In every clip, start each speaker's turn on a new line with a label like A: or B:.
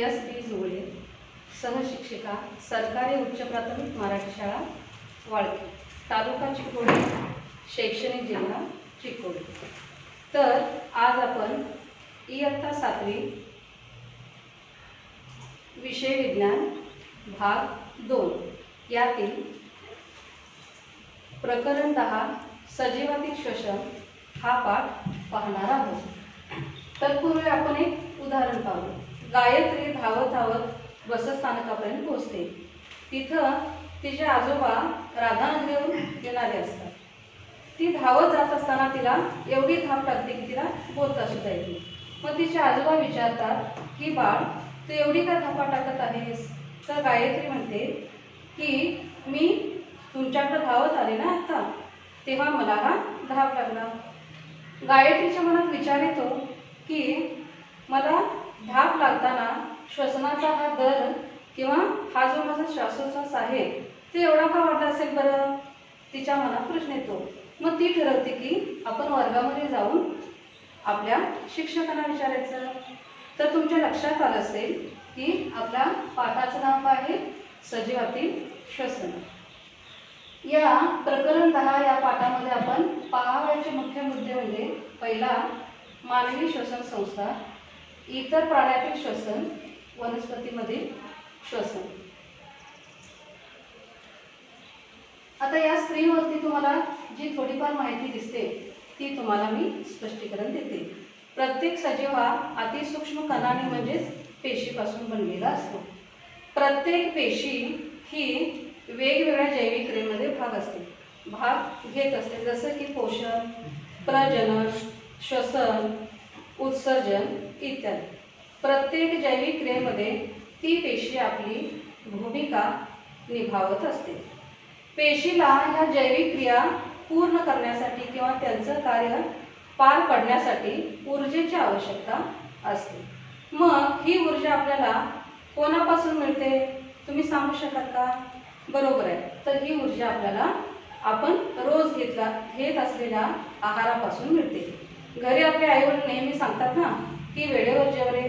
A: S D S Jole सहशिक्षिका सरकारी उच्च प्राथमिक मराठी शाळा वाळकी. तालुका चिकोडी शैक्षणिक जिल्हा चिकोडी. तर आज आपण इयत्ता सातवी विषय विज्ञान भाग दोन यातील प्रकरण दहा सजीवातील श्वसन हा पाठ पाहणार आहोत. तत्पूर्वी आपण एक उदाहरण पाहू गायत्री धावत धावत बसस्थानकापर्यंत पोहोचते. तिथं तिचे आजोबा राधानगरीहून येणारे असतात. ती धावत जात असताना तिला एवढी धाप लागते की तिला बोलता सुद्धा द्यायची मग तिचे आजोबा विचारतात की बाळ तू एवढी का धापा टाकत आहेस? तर गायत्री म्हणते की मी तुमच्याकडं धावत आले ना आता तेव्हा मला हा धाप लागला. गायत्रीच्या मनात विचार येतो की मला धाप लागताना श्वसनाचा हा दर किंवा हा जो माझा श्वासोच्छ्वास आहे तो एवढा का वाटला असेल बरं? तिच्या मनात प्रश्न येतो. मग ती ठरवते की आपण वर्गामध्ये जाऊन आपल्या शिक्षकांना विचारायचं. तर तुमच्या लक्षात आलं असेल की आपल्या पाठाचं नाव काय आहे सजीवातील श्वसन. या प्रकरण दहा या पाठामध्ये आपण पाहावयाचे मुख्य मुद्दे म्हणजे पहिला मानवी श्वसन संस्था. इतर प्राण्यातील श्वसन वनस्पतीमधील श्वसन. आता या स्त्रीवरती तुम्हाला जी थोडीफार माहिती दिसते ती तुम्हाला मी स्पष्टीकरण देते. प्रत्येक सजीव हा अतिसूक्ष्म कणाने म्हणजेच पेशीपासून बनलेला असतो. प्रत्येक पेशी ही वेगवेगळ्या जैविक क्रियेमध्ये भाग असते. भाग घेत असते जसं की पोषण प्रजनन श्वसन उत्सर्जन इत्यादी प्रत्येक जैविक क्रियेमध्ये ती पेशी आपली भूमिका निभावत असते. पेशीला ह्या जैविक क्रिया पूर्ण करण्यासाठी किंवा त्यांचं कार्य पार पडण्यासाठी ऊर्जेची आवश्यकता असते. मग ही ऊर्जा आपल्याला कोणापासून मिळते? तुम्ही सांगू शकाल का? बरोबर आहे. तर ही ऊर्जा आपल्याला आपण रोज घेतला घेत असलेल्या आहारापासून मिळते. घरी आपले आईवडील नेहमी सांगतात ना की वेळेवर जेवले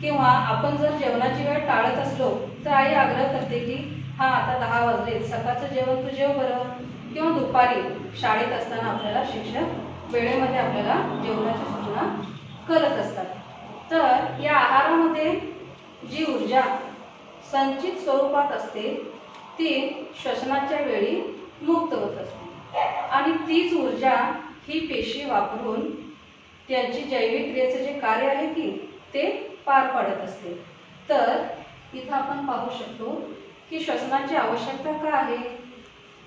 A: किंवा आपण जर जेवणाची वेळ टाळत असलो तर आई आग्रह करते की हां आता दहा वाजले सकाळचं जेवण तू जेव बरं. किंवा दुपारी शाळेत असताना आपल्याला शिक्षक वेळेमध्ये आपल्याला जेवणाची सूचना करत असतात. तर या आहारामध्ये जी ऊर्जा संचित स्वरूपात असते ती श्वसनाच्या वेळी मुक्त होत असते. आणि तीच ऊर्जा ही पेशी वापरून त्यांची जैविक क्रियेचं जे कार्य आहे की ते पार पाडत असते. तर इथं आपण पाहू शकतो की श्वसनाची आवश्यकता का आहे?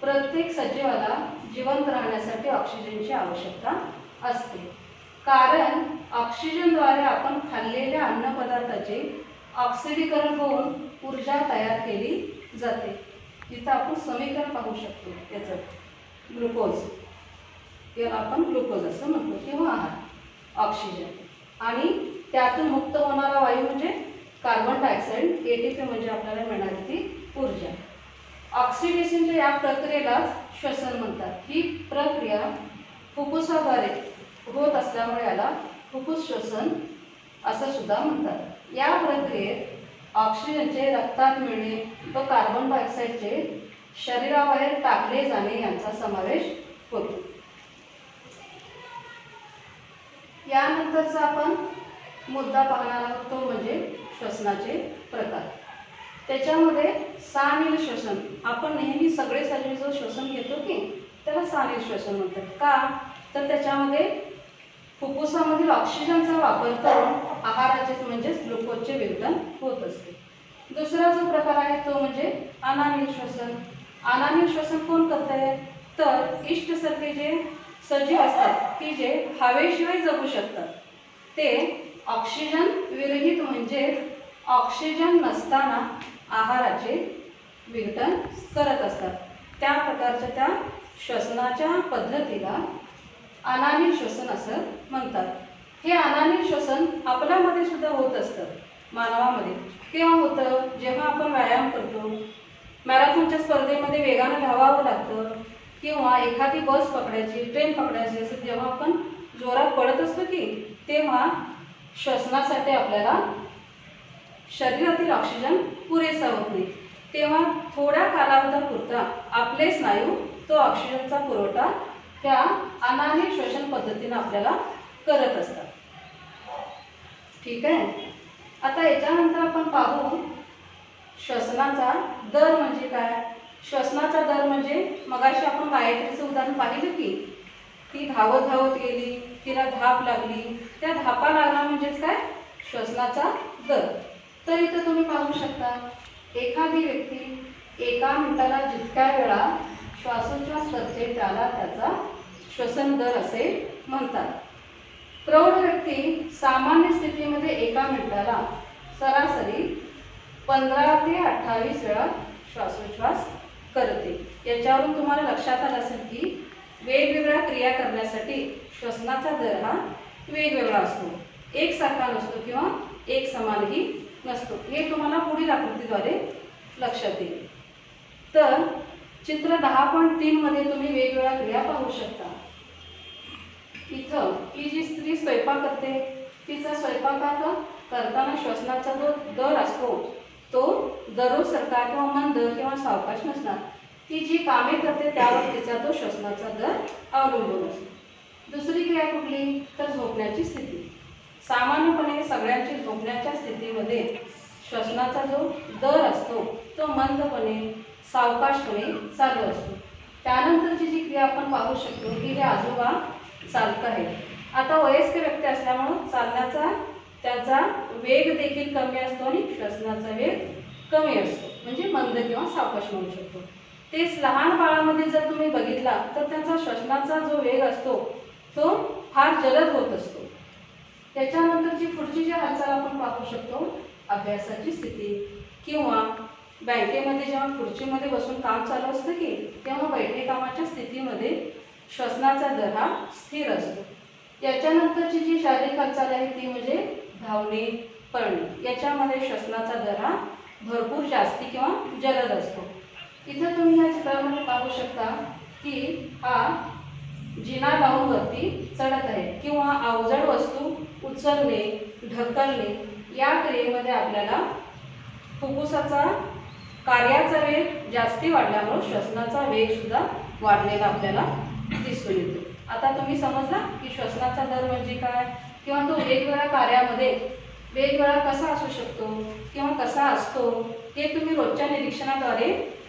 A: प्रत्येक सजीवाला जिवंत राहण्यासाठी ऑक्सिजनची आवश्यकता असते. कारण ऑक्सिजनद्वारे आपण खाल्लेल्या अन्नपदार्थाचे ऑक्सिडीकरण होऊन ऊर्जा तयार केली जाते. इथं आपण समीकरण पाहू शकतो त्याचं ग्लुकोज. याला आपण ग्लुकोज असं म्हणतो किंवा आहार. ऑक्सिजन आणि त्यातून मुक्त होणारा वायू म्हणजे carbon dioxide A T P म्हणजे आपल्याला मिळणारी ती ऊर्जा. ऑक्सिडेशनच्या या प्रक्रियेलाच श्वसन म्हणतात. ही प्रक्रिया फुफ्फुसाद्वारे होत असल्यामुळे याला फुफ्फुस श्वसन असं सुद्धा म्हणतात. या प्रक्रियेत ऑक्सिजनचे रक्तात मिळणे व कार्बन डायऑक्साईडचे शरीराबाहेर टाकले जाणे यांचा समावेश होतो. यानंतरचा आपण मुद्दा पाहणार आहोत तो म्हणजे श्वसनाचे प्रकार. त्याच्यामध्ये सामील श्वसन आपण नेहमी सगळे सजीव जो श्वसन घेतो की त्याला सामील श्वसन म्हणतात. का? तर त्याच्यामध्ये फुफ्फुसामधील ऑक्सिजनचा वापर करून आहाराचे म्हणजेच ग्लुकोजचे विघटन होत असते. दुसरा जो प्रकार आहे तो म्हणजे अनामिल श्वसन. अनामिल श्वसन कोण करत आहे तर इष्टसारखे जे सजीव असतात की जे हवेशिवाय जगू शकतात. ते ऑक्सिजन विरहित म्हणजे ऑक्सिजन नसताना आहाराचे विघटन करत असतात. त्या प्रकारच्या त्या श्वसनाच्या पद्धतीला अनामिल श्वसन असं म्हणतात. हे अनामिल श्वसन आपल्यामध्ये सुद्धा होत असतं मानवामध्ये. केव्हा होतं? जेव्हा आपण व्यायाम करतो मॅरेथॉनच्या स्पर्धेमध्ये वेगानं धावावं लागतं किंवा एखादी बस पकडायची ट्रेन पकडायची असेल जेव्हा आपण जोरात पडत असतो की तेव्हा श्वसनासाठी आपल्याला शरीरातील ऑक्सिजन पुरेसा होत नाही. तेव्हा थोड्या कालावधीपुरता आपले स्नायू तो ऑक्सिजनचा पुरवठा त्या अनानी श्वसन पद्धतीनं आपल्याला करत असतात. ठीक आहे? आता याच्यानंतर आपण पाहू श्वसनाचा दर म्हणजे काय? श्वसनाचा दर म्हणजे मगाशी आपण गायत्रीचं उदाहरण पाहिलं की ती धावत धावत गेली तिला धाप लागली त्या धापा लागला म्हणजेच काय? श्वसनाचा दर. तर इथं तुम्ही पाहू शकता एखादी व्यक्ती एका मिनिटाला जितक्या वेळा श्वासोच्छ्वास करते त्याला त्याचा श्वसन दर असे म्हणतात. प्रौढ व्यक्ती सामान्य स्थितीमध्ये एका मिनिटाला सरासरी पंधरा ते अठ्ठावीस वेळा श्वासोच्छ्वास करते. याच्यावरून तुम्हाला लक्षात आलं असेल की वेगवेगळ्या क्रिया करण्यासाठी श्वसनाचा दर हा वेगवेगळा असतो. एकसारखा नसतो किंवा एक समानही नसतो. हे तुम्हाला पुढील आकृतीद्वारे लक्षात येईल. तर चित्र दहा पॉईंट तीनमध्ये तुम्ही वेगवेगळ्या क्रिया पाहू शकता. इथं ही जी स्त्री स्वयंपाक करते तिचा स्वयंपाक करताना श्वसनाचा जो दर असतो तो दररोज सरकार किंवा मंद किंवा सावकाश नसणार. ती जी कामे करते त्यावर तिचा तो श्वसनाचा दर अवलंबून असतो. दुसरी क्रिया कुठली? तर झोपण्याची स्थिती. सामान्यपणे सगळ्यांची झोपण्याच्या स्थितीमध्ये श्वसनाचा जो दर असतो तो मंदपणे सावकाशपणे चालू असतो. त्यानंतरची जी क्रिया आपण पाहू शकतो की हे आजोबा चालत आहेत. आता वयस्कर व्यक्ती असल्यामुळं चालण्याचा त्याचा वेग देखील कमी असतो आणि श्वसनाचा वेग कमी असतो. म्हणजे मंद किंवा सावकाश म्हणू शकतो. तेच लहान बाळामध्ये जर तुम्ही बघितला तर त्यांचा श्वसनाचा जो वेग असतो तो फार जलद होत असतो. त्याच्यानंतरची पुढची जी हालचाल आपण पाहू शकतो अभ्यासाची स्थिती किंवा बँकेमध्ये जेव्हा खुर्चीमध्ये बसून काम चालू असतं की तेव्हा बैठे कामाच्या स्थितीमध्ये श्वसनाचा दर हा स्थिर असतो. याच्यानंतरची जी शारीरिक हालचाल आहे ती म्हणजे धावणे पळणे याच्यामध्ये श्वसनाचा दर हा भरपूर जास्ती किंवा जलद असतो. इथं तुम्ही या चित्रामध्ये पाहू शकता की हा जिना लावून चढत आहे किंवा अवजड वस्तू उचलणे ढकलणे या क्रियेमध्ये आपल्याला फुफ्फुसाचा कार्याचा वेग जास्ती वाढल्यामुळे श्वसनाचा वेगसुद्धा वाढलेला आपल्याला दिसून येतो. आता तुम्ही समजला की श्वसनाचा दर म्हणजे काय? किंवा तो वेगवेगळ्या कार्यामध्ये वेगवेगळा कसा असू शकतो किंवा कसा असतो हे तुम्ही रोजच्या निरीक्षणाद्वारे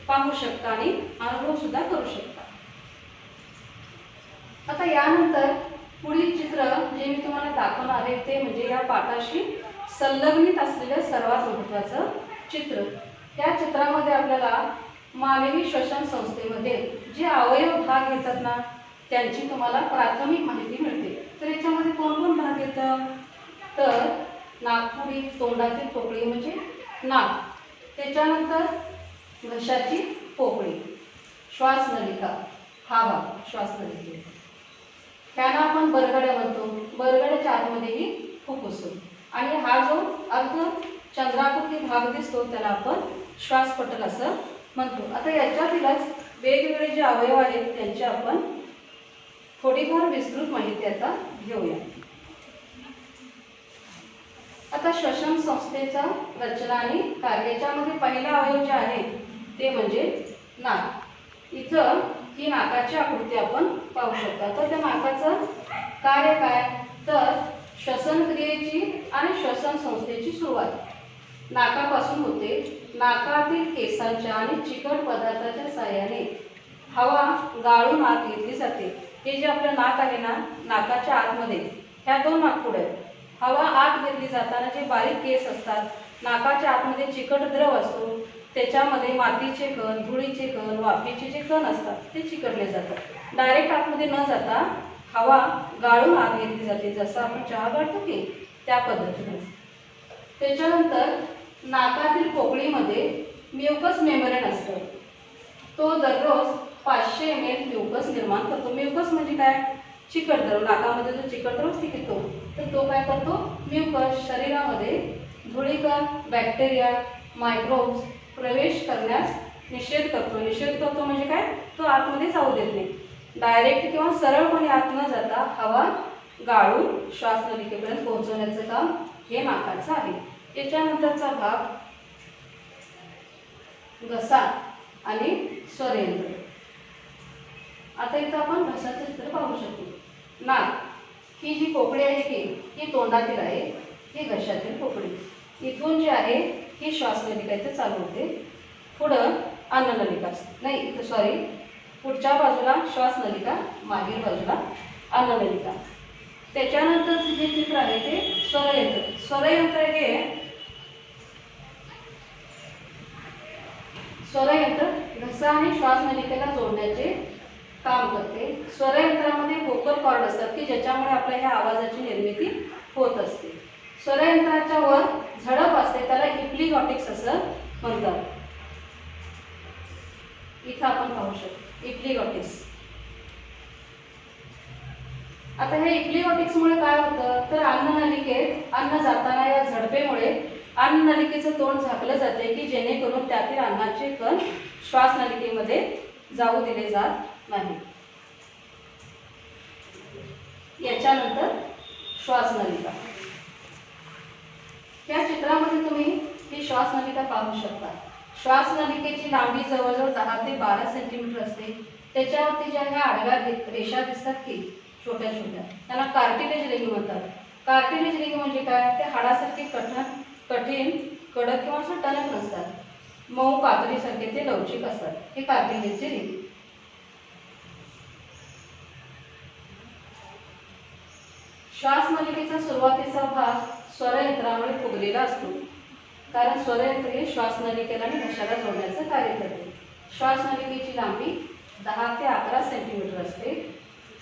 A: पाहू शकता आणि अनुभव सुद्धा करू शकता. आता यानंतर पुढील चित्र जे मी तुम्हाला दाखवणार आहे ते म्हणजे या पाठाशी संलग्नित असलेलं सर्वात महत्त्वाचं चित्र. त्या चित्रामध्ये आपल्याला मानवी श्वसन संस्थेमध्ये जे अवयव भाग घेतात ना त्यांची तुम्हाला प्राथमिक माहिती मिळते. तर याच्यामध्ये कोण कोण भाग येतं तर नागपुरी तोंडाची पोकळी म्हणजे नाक त्याच्यानंतर घशाची पोकळी. श्वासनलिका. हा भाग श्वासनलिके. त्याला आपण बरगड्या म्हणतो. बरगड्याच्या आतमध्येही फुफ्फुस आणि हा जो अर्ध चंद्राकृती भाग दिसतो त्याला आपण श्वासपटल असं म्हणतो. आता याच्यातीलच वेगवेगळे जे अवयव आहेत त्यांचे आपण थोडीफार विस्तृत माहिती आता घेऊया. आता श्वसन संस्थेचा रचना आणि कार्य याच्यामध्ये पहिला अवयव जे आहे ते म्हणजे नाक. इथं ही नाकाची आकृती आपण पाहू शकता. तर त्या नाकाचं कार्य काय? तर श्वसन क्रियेची आणि श्वसन संस्थेची सुरुवात. नाकापासून होते. नाकातील केसांच्या आणि चिकट पदार्थाच्या साह्याने हवा गाळून आत घेतली जाते. हे जे आपलं नाक आहे ना नाकाच्या आतमध्ये ह्या दोन नाकपुड्या आहेत. हवा आत घेतली जाताना जे बारीक केस असतात नाकाच्या आतमध्ये चिकट द्रव असतो त्याच्यामध्ये मातीचे कण धुळीचे कण वाफेचे जे कण असतात ते चिकटले जातात. डायरेक्ट आतमध्ये न जाता हवा गाळून आत घेतली जाते जसं आपण चहा गाळतो की त्या पद्धतीने. त्याच्यानंतर नाकातील पोकळीमध्ये म्युकस मेमरेन असतं. तो दररोज पाचशे एम एल म्युकस निर्माण करतो. म्युकस म्हणजे काय? चिकटद्रव नाकामध्ये जो चिकटद्रव द्रव येतो तर तो काय करतो? म्युकस शरीरामध्ये धुळीकण बॅक्टेरिया मायक्रोब्स प्रवेश करण्यास निषेध करतो. निषेध करतो म्हणजे काय? तो आतमध्ये जाऊ देत नाही. डायरेक्ट किंवा सरळपणे आत न जाता हवा गाळून श्वासनलिकेपर्यंत पोहोचवण्याचं काम हे नाकाचं आहे. याच्यानंतरचा भाग घसा आणि स्वरयंत्र आता इथं आपण घशाचं चित्र पाहू शकतो. नाक ही जी पोकळी आहे की ही तोंडातील आहे ही घशातील पोकळी. इथून जी आहे ही श्वासनलिका इथे चालू होते. पुढं अन्ननलिका नाही इथं सॉरी पुढच्या बाजूला श्वासनलिका मागील बाजूला अन्ननलिका. त्याच्यानंतरचं जे चित्र आहे ते स्वरयंत्र. स्वरयंत्र हे स्वरयंत्र घसा आणि श्वासनलिकेला जोडण्याचे काम करते. स्वरयंत्रामध्ये वोकल कॉर्ड असतात की ज्याच्यामुळे आपल्या ह्या आवाजाची निर्मिती होत असते. स्वरयंत्राच्या वर झडप असते त्याला इप्लिगॉटिक्स असं म्हणतात. इथं आपण पाहू शकतो इप्लिगॉटिक्स आता हे इप्लिगॉटिक्समुळे काय होतं? तर अन्ननलिकेत अन्न जाताना या झडपेमुळे अन्ननलिकेचं तोंड झाकलं जाते की जेणेकरून त्यातील अन्नाचे कण श्वासनलिकेमध्ये जाऊ दिले जात नाही. याच्यानंतर श्वासनलिका या चित्रामध्ये तुम्ही ही श्वासनलिका पाहू शकता. श्वासनलिकेची लांबी जवळजवळ दहा ते बारा सेंटीमीटर असते. त्याच्यावरती ज्या ह्या आडव्या रेषा दिसतात की छोट्या छोट्या त्यांना कार्टिलेज रेगी म्हणतात. कार्टिलेज रेगी म्हणजे काय? ते हाडासारखे कठण कठीण कडक किंवा असं टणक नसतात. मऊ कातरीसारखे ते लवचिक असतात. हे कार्टिलेजचे रेगी श्वासनलिकेचा सुरुवातीचा भाग स्वरयंत्रामुळे फुगलेला असतो. कारण स्वरयंत्र हे श्वासनलिकेला आणि घशाला जोडण्याचं कार्य करते. श्वासनलिकेची लांबी दहा ते अकरा सेंटीमीटर असते.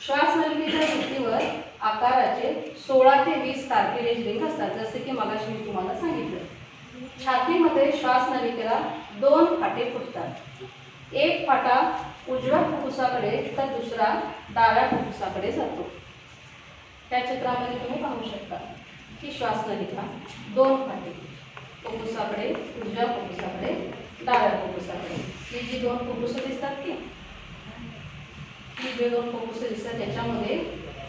A: श्वासनलिकेच्या भिंतीवर आकाराचे सोळा ते वीस कार्टिलेज रिंग असतात जसे की मगाशी मी तुम्हाला सांगितलं. छातीमध्ये श्वासनलिकेला दोन फाटे फुटतात. एक फाटा उजव्या फुफ्फुसाकडे तर दुसरा डाव्या फुफ्फुसाकडे जातो. त्या चित्रामध्ये तुम्ही पाहू शकता की श्वासनलिका दोन फाटे फुप्फुसाकडे उजव्या फुप्फुसाकडे डाव्या फुप्फुसाकडे. ही जी दोन फुफ्फुस दिसतात की ही जे दोन फुफ्फुस दिसतात त्याच्यामध्ये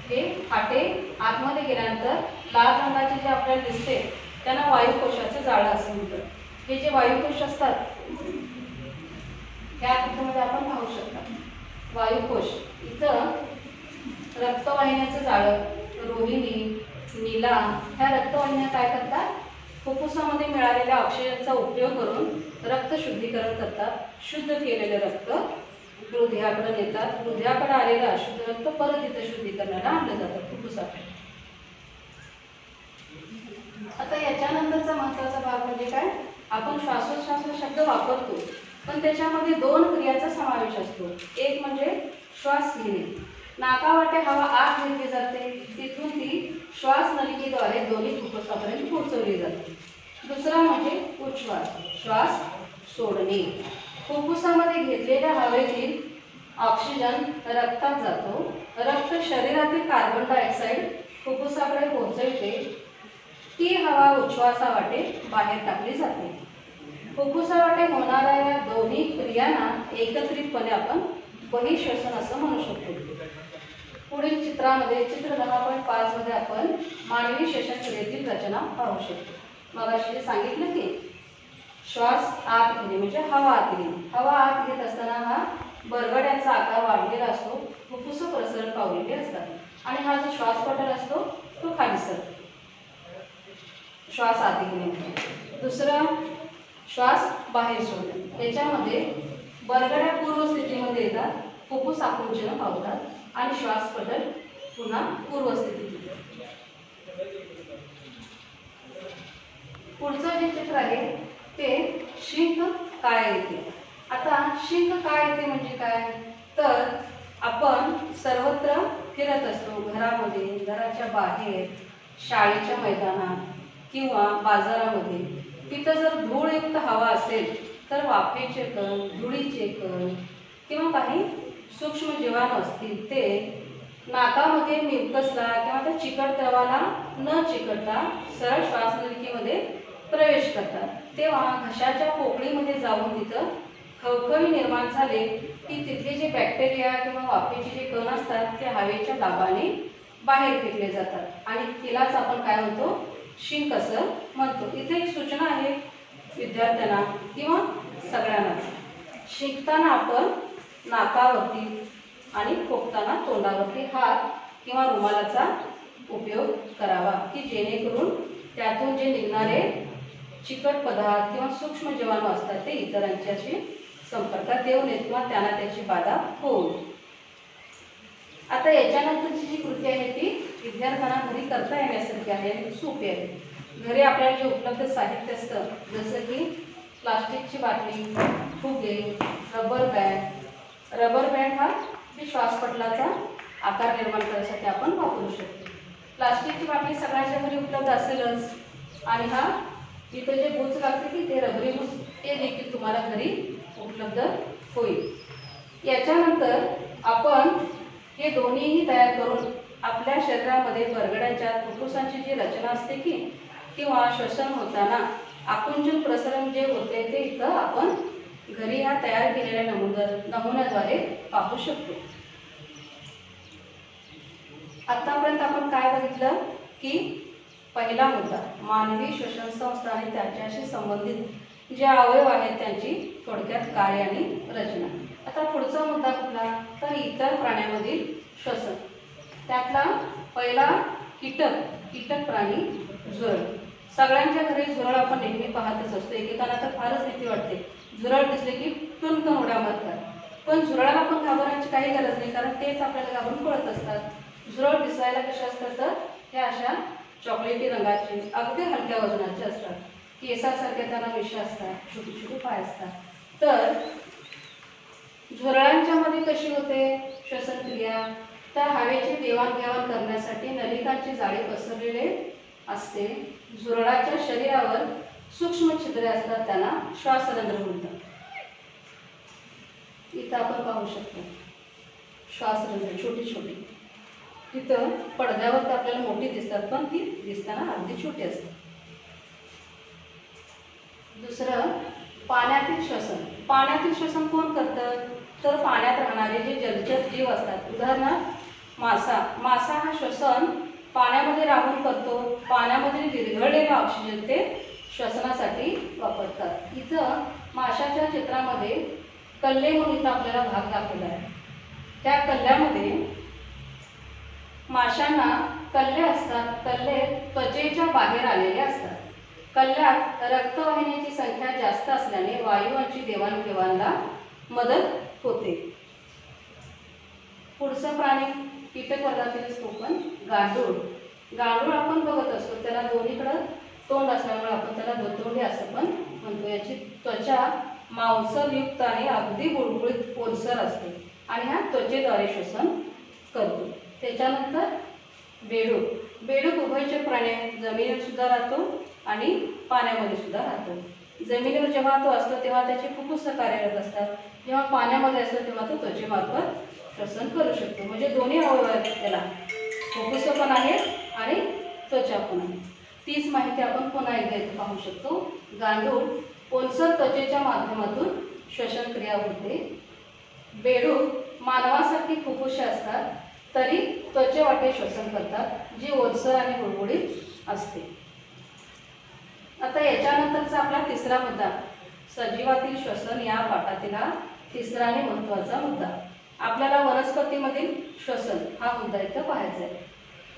A: हे फाटे आतमध्ये गेल्यानंतर लाल रंगाचे जे आपल्याला दिसते त्यांना वायुकोशाचं जाळं असं म्हणतात. हे जे वायुकोश असतात त्या आकृतीमध्ये आपण पाहू शकता. वायुकोश इथं रक्तवाहिन्याचं जाळं रोहिणी नीला ह्या रक्तवाहिन्या काय करतात? फुफ्फुसामध्ये मिळालेल्या ऑक्सिजनचा उपयोग करून रक्त शुद्धीकरण करतात. शुद्ध केलेलं रक्त हृदयाकडे नेतात. हृदयाकडे आलेलं अशुद्ध रक्त परत इथं शुद्धीकरणाला आणलं जातं फुफ्फुसाकडे. आता याच्यानंतरचा महत्त्वाचा भाग म्हणजे काय? आपण श्वासोच्छ्वास शब्द वापरतो पण त्याच्यामध्ये दोन क्रियाचा समावेश असतो. एक म्हणजे श्वास घेणे. नाकावाटे हवा आत घेतली जाते. तिथून ती श्वास नलिकेद्वारे दोन्ही फुफ्फुसापर्यंत पोहोचवली जाते. दुसरा म्हणजे उच्छ्वास श्वास सोडणे. फुफ्फुसामध्ये घेतलेल्या हवेतील ऑक्सिजन रक्तात जातो. रक्त शरीरातील कार्बन डायऑक्साईड फुफ्फुसाकडे पोहोचवते. ती हवा उच्छ्वासावाटे बाहेर टाकली जाते. फुफ्फुसावाटे होणाऱ्या या दोन्ही क्रियांना एकत्रितपणे आपण बहिश्वसन असं म्हणू शकतो. पुढील चित्रामध्ये चित्र दहा पॉईंट पाच मध्ये आपण मानवी श्वसन क्रियेतील रचना पाहू शकतो. मग अशी सांगितलं की श्वास आत घेणे म्हणजे हवा आत घेणे. हवा आत घेत असताना हा बरगड्यांचा आकार वाढलेला असतो फुफ्फुस प्रसरण पावलेले असतात. आणि हा जो श्वास पटल असतो तो खाली सरतो श्वास आत घेणे दुसरा दुसरं श्वास बाहेर सोडणे. याच्यामध्ये बरगड्या पूर्व स्थितीमध्ये येतात फुफ्फुस आकुंचन पावतात. आणि श्वास पटल पुन्हा पूर्वस्थितीत पुढचं जे चित्र आहे ते शिंक काय येते? आता शिंक काय येते म्हणजे काय? तर आपण सर्वत्र फिरत असतो घरामध्ये घराच्या बाहेर शाळेच्या मैदानात किंवा बाजारामध्ये. तिथं जर धूळयुक्त हवा असेल तर वाफेचे कण धुळीचे कण किंवा काही सूक्ष्म जीवाणू असतील ते नाकामध्ये म्युकसला किंवा त्या चिकट द्रवाला न चिकटता सरळ श्वासनलिकेमध्ये प्रवेश करतात. तेव्हा घशाच्या पोकळीमध्ये जाऊन तिथं खवखवी निर्माण झाले की तिथले जे बॅक्टेरिया किंवा वाफेचे जे कण असतात ते हवेच्या दाबाने बाहेर फेकले जातात. आणि तिलाच आपण काय म्हणतो? शिंक असं म्हणतो. इथे एक सूचना आहे विद्यार्थ्यांना किंवा सगळ्यांना शिंकताना आपण नाकावरती आणि खोकताना तोंडावरती हात किंवा रुमालाचा उपयोग करावा की जेणेकरून त्यातून जे निघणारे चिकट पदार्थ किंवा सूक्ष्म जीवाणू असतात ते इतरांच्याशी संपर्कात येऊ नयेत किंवा त्यांना त्याची बाधा होऊ आता याच्यानंतरची जी कृती आहे ती विद्यार्थ्यांना घरी करता येण्यासारखी आहे आणि सोपी आहे. घरी आपल्याला जे उपलब्ध साहित्य असतं जसं की प्लास्टिकची बाटली फुगे रबर बॅग रबर बँड हा श्वासपटलाचा आकार निर्माण करण्यासाठी आपण वापरू शकतो. प्लास्टिकची बाटली सगळ्यांच्या घरी उपलब्ध असेलच. आणि हा इथं जे बूच लागते की ते रबरी बूच ते देखील तुम्हाला घरी उपलब्ध होईल. याच्यानंतर आपण हे दोन्हीही तयार करून आपल्या शरीरामध्ये बरगड्यांच्या फुफ्फुसांची जी रचना असते की किंवा श्वसन होताना आकुंचन प्रसरण जे होते ते इथं आपण घरी हा तयार केलेल्या नमुना नमुन्याद्वारे पाहू शकतो. आतापर्यंत आपण काय बघितलं? की पहिला मुद्दा मानवी श्वसन संस्था आणि त्याच्याशी संबंधित जे अवयव आहेत त्यांची थोडक्यात कार्य आणि रचना. आता पुढचा मुद्दा कुठला? तर इतर प्राण्यांमधील श्वसन. त्यातला पहिला कीटक कीटक प्राणी झुरळ सगळ्यांच्या घरी झुरळ आपण नेहमी पाहतच असतो. एकेकाला तर फारच भीती वाटते. झुरळ दिसले की टुनकन उड्या मारतात. पण झुरळाला पण घाबरण्याची काही गरज नाही कारण तेच आपल्याला घाबरून पळत असतात. झुरळ दिसायला कशा असतात तर? ह्या अशा चॉकलेटी रंगाचे अगदी हलक्या वजनाचे असतात. केसासारख्या त्यांना विष असतात छोटी छोटी पाय असतात. तर झुरळांच्या मध्ये कशी होते? श्वसनक्रिया. तर हवेची देवाणघेवाण करण्यासाठी नलिकांचे जाळी पसरलेले असते. झुरळाच्या शरीरावर सूक्ष्म छिद्रे असतात त्यांना श्वासरंध्र म्हणतात. इथं आपण पाहू शकतो. श्वासरंध्र छोटी छोटी. तिथं पडद्यावर तर आपल्याला मोठी दिसतात पण ती दिसताना अगदी छोटी असतात. दुसरं पाण्यातील श्वसन. पाण्यातील श्वसन कोण करतं? तर पाण्यात राहणारे जे जलचर जीव असतात. उदाहरणार्थ मासा. मासा हा श्वसन पाण्यामध्ये राहून करतो. पाण्यामध्ये विरघळलेला ऑक्सिजन ते श्वसनासाठी वापरतात. इथं माशाच्या चित्रामध्ये कल्ले म्हणून इथं आपल्याला भाग दाखवला आहे. त्या कल्ल्यामध्ये माशांना कल्ले असतात. कल्ले त्वचेच्या बाहेर आलेले असतात. कल्ल्यात रक्तवाहिनीची संख्या जास्त असल्याने वायूंची देवाणघेवाणला मदत होते. पुढचं प्राणी कीटक वर्गातील तो पण गांडूळ गांडूळ आपण बघत असतो त्याला दोन्हीकडं तोंड असल्यामुळे आपण त्याला दोतोंडी असं पण म्हणतो. याची त्वचा मांसलयुक्त आणि अगदी गुळगुळीत पोलसर असते आणि हा त्वचेद्वारे श्वसन करतो. त्याच्यानंतर बेडूक. बेडूक उभयचर प्राणी जमिनीवर सुद्धा राहतो आणि पाण्यामध्ये सुद्धा राहतो. जमिनीवर जेव्हा तो असतो तेव्हा त्याचे फुफ्फुसं कार्यरत असतात. जेव्हा पाण्यामध्ये असतो तेव्हा तो त्वचेमार्फत श्वसन करू शकतो. म्हणजे दोन्ही अवयव आहेत त्याला. फुफ्फुस पण आहेत आणि त्वचा पण आहे. तीच माहिती आपण पुन्हा एकदा इथे पाहू शकतो. गांडूळ ओलसर त्वचेच्या माध्यमातून श्वसन क्रिया होते. बेडूळ मानवासारखी फुफ्फुसे असतात तरी त्वचेवाटे श्वसन करतात जी ओलसर आणि गुळगुळीत असते. आता याच्यानंतरचा आपला तिसरा मुद्दा सजीवातील श्वसन या पाठातील हा तिसरा आणि महत्त्वाचा मुद्दा. आपल्याला वनस्पतीमधील श्वसन हा मुद्दा इथं पाहायचा आहे.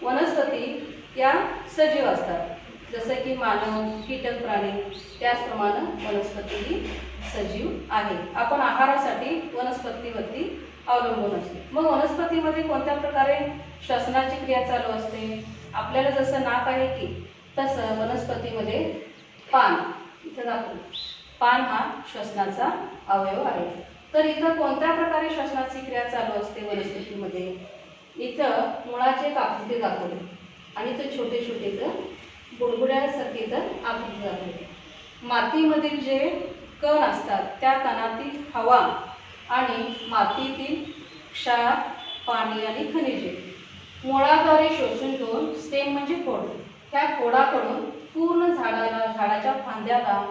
A: वनस्पती या सजीव असतात. जसं की मानव कीटक प्राणी त्याचप्रमाणे वनस्पती ही सजीव आहे. आपण आहारासाठी वनस्पतीवरती अवलंबून असतो. मग वनस्पतीमध्ये कोणत्या प्रकारे श्वसनाची क्रिया चालू असते? आपल्याला जसं नाक आहे की तसं वनस्पतीमध्ये पान. इथं दाखवू पान हा श्वसनाचा अवयव आहे. तर इथं कोणत्या प्रकारे श्वसनाची क्रिया चालू असते वनस्पतीमध्ये? इथं मुळाचे एक दाखवले. आणि इथं छोटे छोटे तर बुडबुड्यासारखे इथं आकृती दाखवले. मातीमधील जे कण असतात त्या कणातील हवा आणि मातीतील क्षार पाणी आणि खनिजे मुळाद्वारे शोषून घेऊन स्टेम म्हणजे खोड त्या खोडाकडून पूर्ण झाडाला झाडाच्या फांद्याला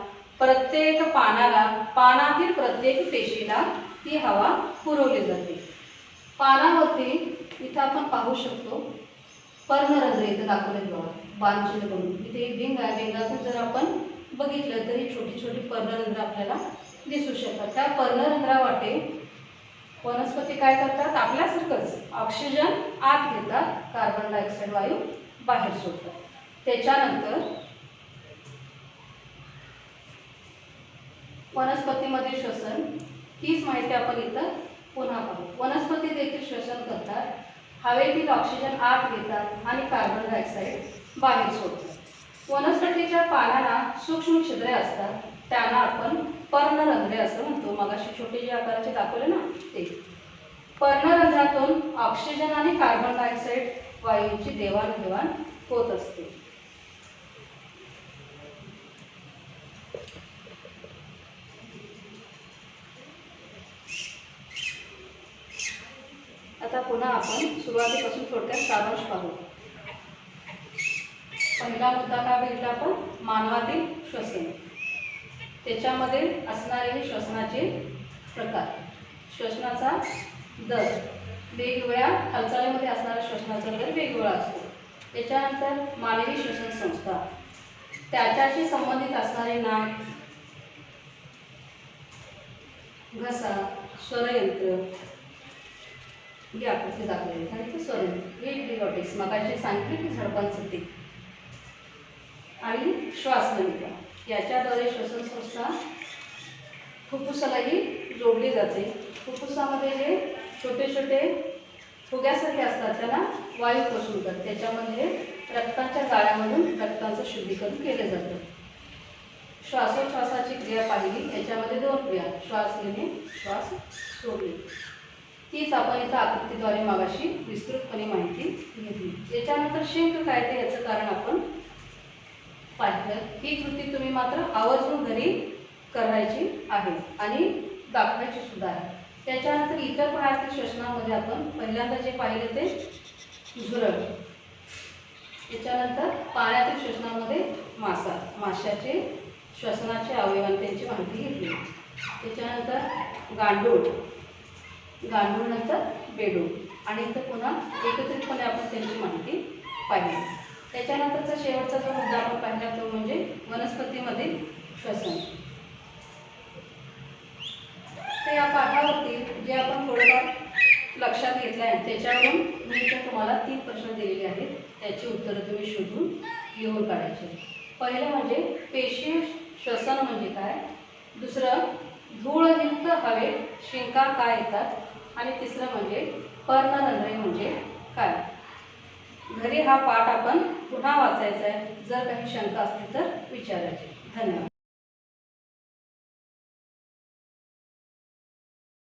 A: प्रत्येक पानाला पानातील प्रत्येक पेशीला ती हवा पुरवली जाते. पानावरती इथं आपण पाहू शकतो पर्णरंध्र इथं दाखवले बघा बांधशील करून इथे एक भिंग आहे भिंगातून जर आपण बघितलं तरी छोटी छोटी पर्णरंध्र आपल्याला दिसू शकतात. त्या पर्णरंध्रावाटे वनस्पती काय करतात? आपल्यासारखंच ऑक्सिजन आत घेतात कार्बन डायऑक्साईड वायू बाहेर सोडतात. त्याच्यानंतर वनस्पतीमध्ये श्वसन हीच माहिती आपण इथं पुन्हा पाहू. वनस्पती देखील श्वसन करतात. हवेतील ऑक्सिजन आत घेतात आणि कार्बन डायऑक्साईड बाहेर सोडतात. वनस्पतीच्या पानाला सूक्ष्म छिद्रे असतात. त्यांना आपण पर्णरंध्रे असं म्हणतो. मगाशी छोटे जे आकाराचे दाखवले ना ते. पर्णरंध्रातून ऑक्सिजन आणि कार्बन डायऑक्साईड वायूंची देवाणघेवाण होत असते. आता पुन्हा आपण सुरुवातीपासून थोडक्यात सारांश पाहू. पहिला मुद्दा काय बघितला आपण? मानवातील श्वसन. त्याच्यामध्ये असणारे हे श्वसनाचे प्रकार. श्वसनाचा दर वेगवेगळ्या हालचालीमध्ये असणारा श्वसनाचा दर वेगवेगळा असतो. त्याच्यानंतर मानवी श्वसन संस्था. त्याच्याशी संबंधित असणारे नाक घसा स्वरयंत्र ही आकृती दाखवली त्यांचं स्वरूप ते हे ग्लिगॉटिक्स मगाशी सांगितले की झडपांच ते आणि श्वासनलिका याच्याद्वारे श्वसन संस्था फुफ्फुसालाही जोडली जाते. फुफ्फुसामध्ये जे छोटे छोटे फुग्यासारखे असतात. त्याला वायू पोषण करतात त्याच्यामध्ये रक्ताच्या गाळ्यामधून रक्ताचं शुद्धीकरण केलं जातं. श्वासोच्छ्वासाची क्रिया पाहिली. याच्यामध्ये दोन क्रिया. श्वास घेणे श्वास सोडणे. तीच आपण इथं आकृतीद्वारे मागाशी विस्तृतपणे माहिती घेतली. याच्यानंतर शिंक काय ते याचं कारण आपण पाहिलं. ही कृती तुम्ही मात्र आवर्जून घरी करायची आहे आणि दाखवायची सुद्धा आहे. त्याच्यानंतर इतर पाण्यातील श्वसनामध्ये आपण पहिल्यांदा जे पाहिले ते झुरळ. त्याच्यानंतर पाण्यातील श्वसनामध्ये मासा माशाचे श्वसनाचे अवयवान त्यांची माहिती घेतली. त्याच्यानंतर गांडूळ. गांडूळ नंतर बेडूळ. आणि इथं पुन्हा एकत्रितपणे आपण त्यांची माहिती पाहिली. त्याच्यानंतरचा शेवटचा जो मुद्दा आपण पाहिला तो म्हणजे वनस्पतीमधील श्वसन. तर या पाठावरती जे आपण थोडंफार लक्षात घेतलं आहे त्याच्यावरून मी इथं तुम्हाला तीन प्रश्न दिलेले आहेत. त्याची उत्तरं तुम्ही शोधून लिहून काढायचे. पहिलं म्हणजे पेशी श्वसन म्हणजे काय? दुसरं धूळयुक्त हवेत शिंका काय येतात? आणि तिसरं म्हणजे पर्णरंध्रे म्हणजे काय? घरी हा पाठ आपण पुन्हा वाचायचा आहे. जर काही शंका असतील तर विचारायची. धन्यवाद.